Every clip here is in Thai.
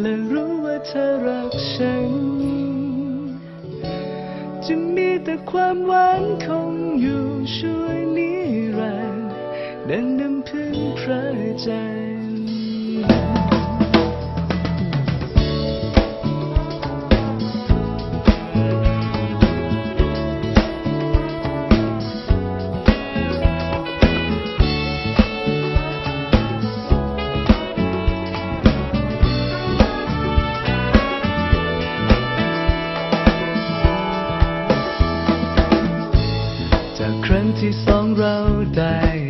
และรู้ว่าเธอรักฉัน ความหวานคงอยู่ช่วยนิรันดร์ดังน้ำพึ่งพระจัน ที่สองเราได้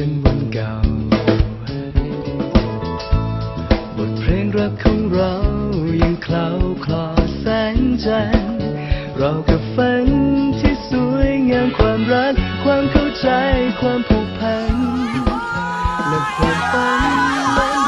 ถึวันเก่า บทเพลงรักของเรายังคลาวคลอแสงจันทร์เรากับฝันที่สวยงามความรัก ความเข้าใจความผูกพันและความฝัน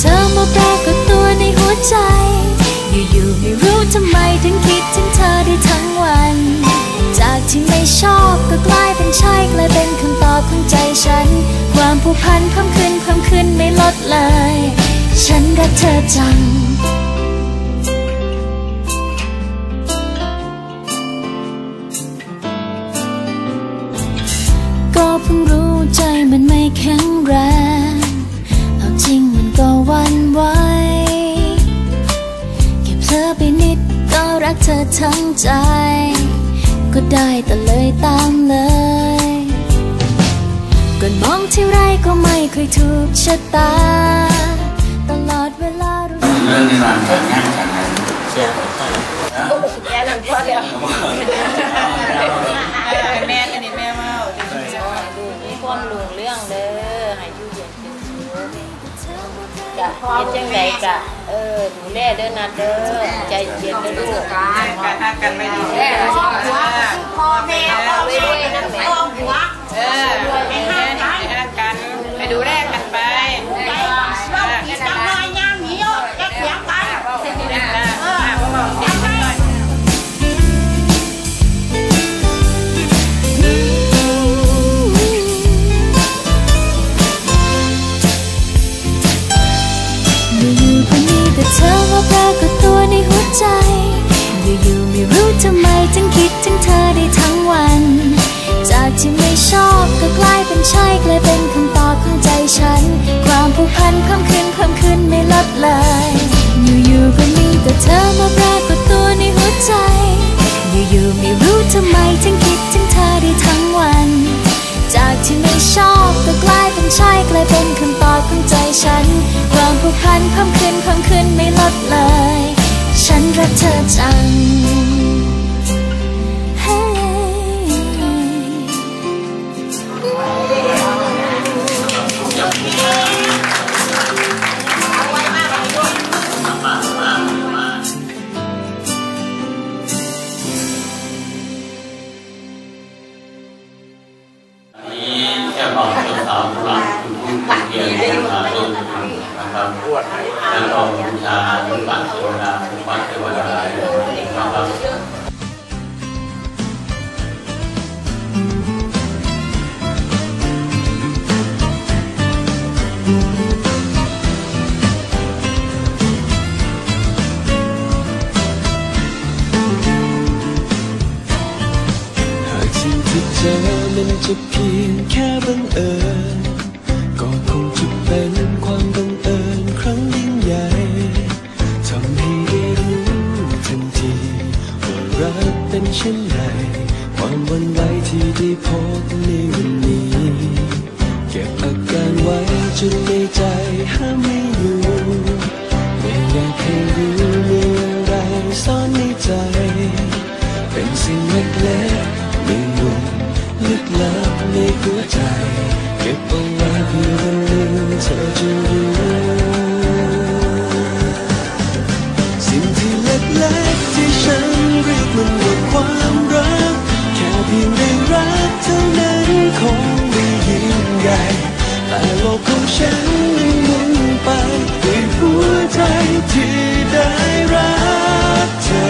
เธอมาปรากฏตัวในหัวใจ อยู่ๆไม่รู้ทำไมถึงคิดถึงเธอได้ทั้งวัน จากที่ไม่ชอบก็กลายเป็นใช่กลายเป็นคำตอบของใจฉัน ความผูกพันเพิ่มขึ้นเพิ่มขึ้นไม่ลดเลย ฉันรักเธอจังก็เพิ่งรู้ใจมันไม่แข็งแรง ธอทั้งใจ ก็ได้แต่เลยตามเลยก่อนมองที่ไรก็ไม่เคยถูกชะตา ตลอดเวลารู้เรื่องในร้านการงานการงานเสีย เฮ็ดจังไดกะเออดูแลเด้อนัดเด้อใจเย็นเด้อลูกการทักกันไม่ดีแม่พ่อแม่พ่อแม่พ่อหัวเออไปห้ามกันกันไปดูแลกัน ใจ อยู่ๆไม่รู้ทำไมถึงคิดถึงเธอได้ทั้งวัน จากที่ไม่ชอบก็กลายเป็นใช่กลายเป็นคำตอบของใจฉัน ความผูกพันเพิ่มขึ้นเพิ่มขึ้นไม่ลดเลย อยู่ๆก็มีแต่เธอมาปรากฏตัวในหัวใจ อยู่ๆไม่รู้ทำไมถึงคิดถึงเธอได้ทั้งวัน จากที่ไม่ชอบก็กลายเป็นใช่กลายเป็นคำตอบของใจฉัน ความผูกพันเพิ่มขึ้นเพิ่มขึ้นไม่ลดเลย ฉัน ของฉันมันหมุนไปด้วยหัวใจที่ได้รักเธอ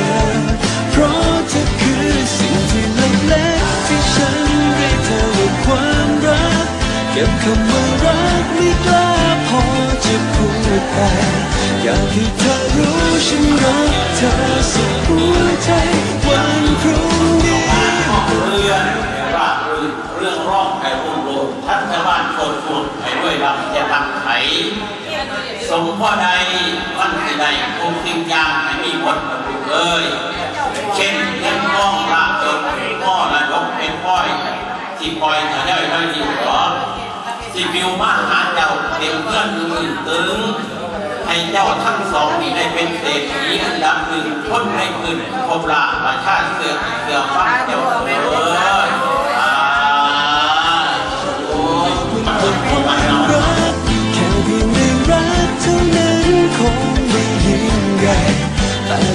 เพราะเธอคือสิ่งที่เล็กๆที่ฉันเรียกเธอว่าความรัก เก็บคำ จะตักไถสมพ่อใดวันที่ใดคงสิ่งยางให้มีหมดเอ้ยเช่นเงินทองลาจนพ่อระดกเป็นพ่อยที่ปล่อยจะได้ได้ดีหรอที่วิวมาหาเจ้าเต็มเพื่อนมือตึงให้เจ้าทั้งสองนี้ได้เป็นเศรษฐีอันดับหนึ่งพ้นในคืนพบลาประชาเสือเสือฟ้าเจ้าเอ๋ย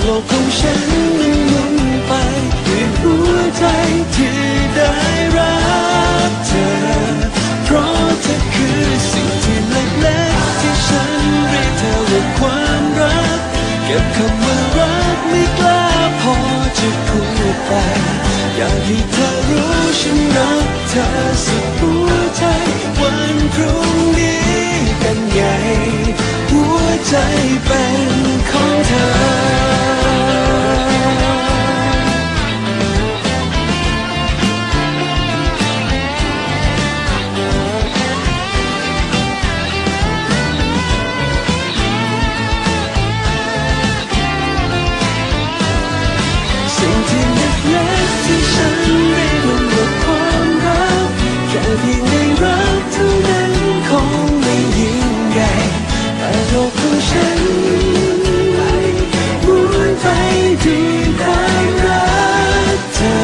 โลกของฉันนั้นหมุนไปด้วยหัวใจที่ได้รักเธอ เพราะเธอคือสิ่งที่เล็กๆที่ฉันเรียกเธอว่าความรัก เก็บคำว่ารักไม่กล้าพอจะพูดไป อยากให้เธอรู้ฉันรักเธอสุดหัวใจวันพรุ่งนี้กันใหญ่หัวใจ ที่ฉันเรียกมันว่าความรักแค่เพียงได้รักเท่านั้นคงไม่ยิ่งใหญ่แต่โลกของฉันหมุนไปด้วยความรักเธอ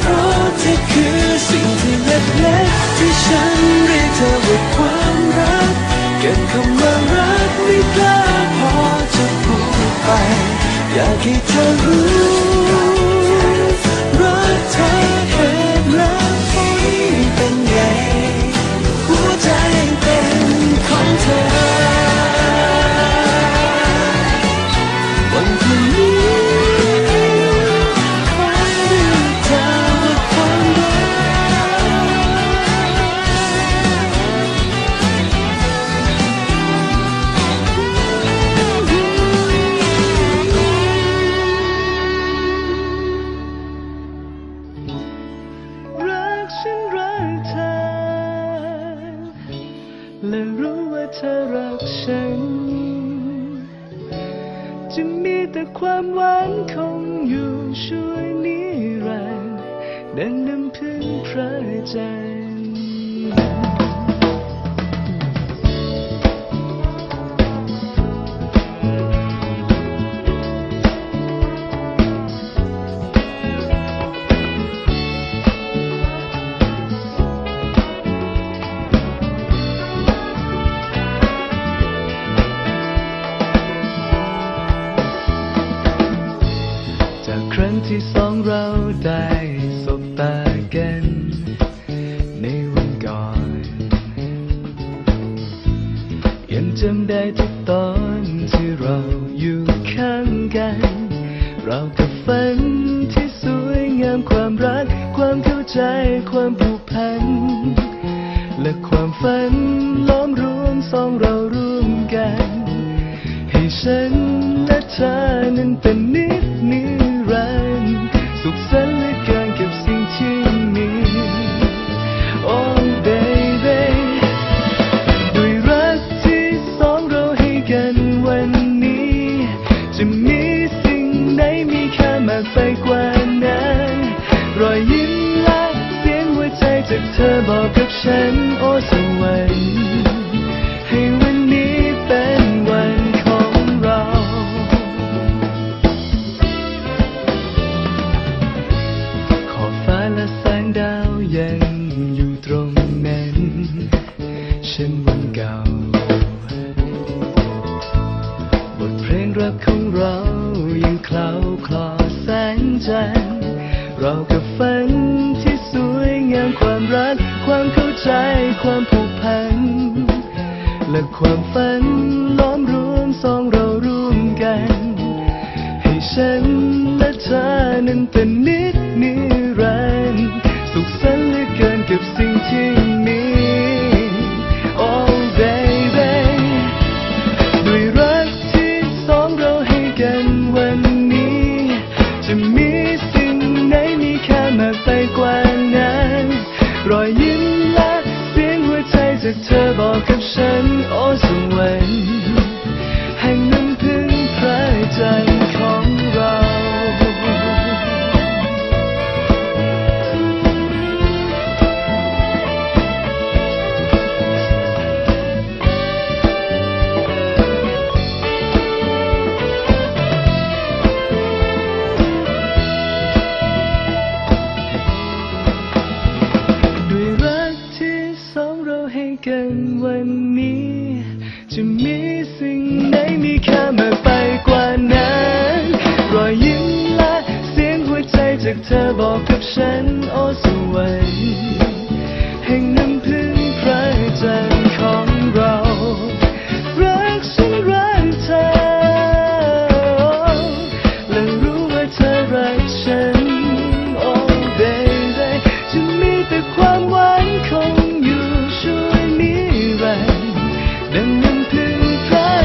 เพราะเธอคือสิ่งที่เล็กๆที่ฉันเรียกเธอว่าความรักเก็บคำว่ารักไม่กล้าพอจะพูดไป อยากให้เธอรู้ ธอรักฉัน จะมีแต่ความหวานคงอยู่ช่วยนิรันดร์ดังน้ำพึ่งพระจันทร์ ที่สองเราได้สบตากัน ในวันก่อน ยังจำได้ทุกตอนที่เราอยู่ข้างกัน เรากับฝันที่สวยงามความรัก ความเข้าใจความผูกพัน และความฝันล้อมรวมสองเราร่วมกัน ให้ฉันและเธอนั้นเป็น และความฝันล้อมรวมสองเราร่วมกัน ให้ฉันและเธอนั้นเป็น เรา 天才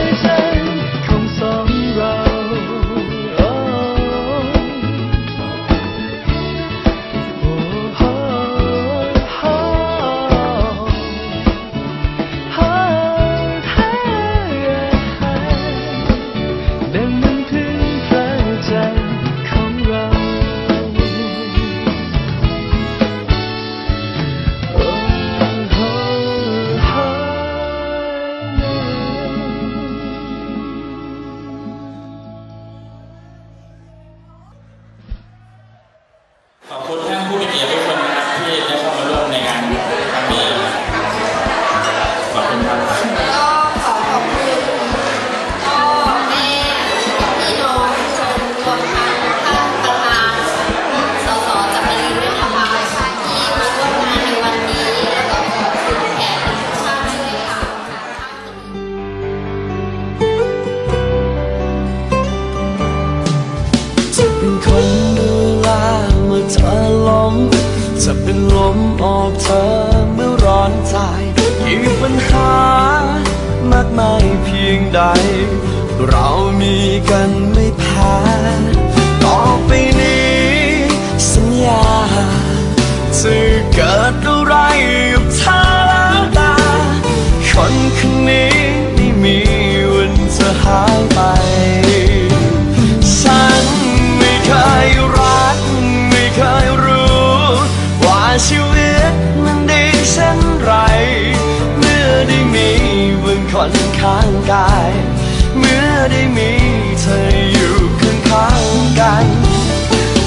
ออกเธอเมื่อร้อนใจกี่ปัญหามากมายเพียงใด เรามีกันไม่แพ้ต่อไปนี้สัญญาจะเกิดอะไร บางคนข้างกาย เมื่อได้มีเธออยู่ข้างข้างกัน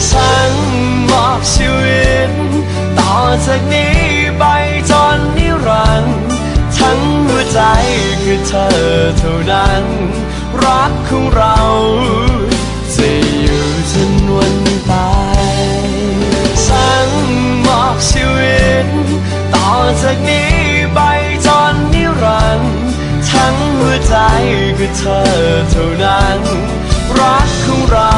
ฉันมอบชีวิต ต่อจากนี้ไปจนนิรันดร์ทั้งหัวใจคือเธอเท่านั้น รักของเราจะอยู่จนวันตายฉันมอบชีวิต ต่อจากนี้ ใจคือเธอเท่านั้น รักของเรา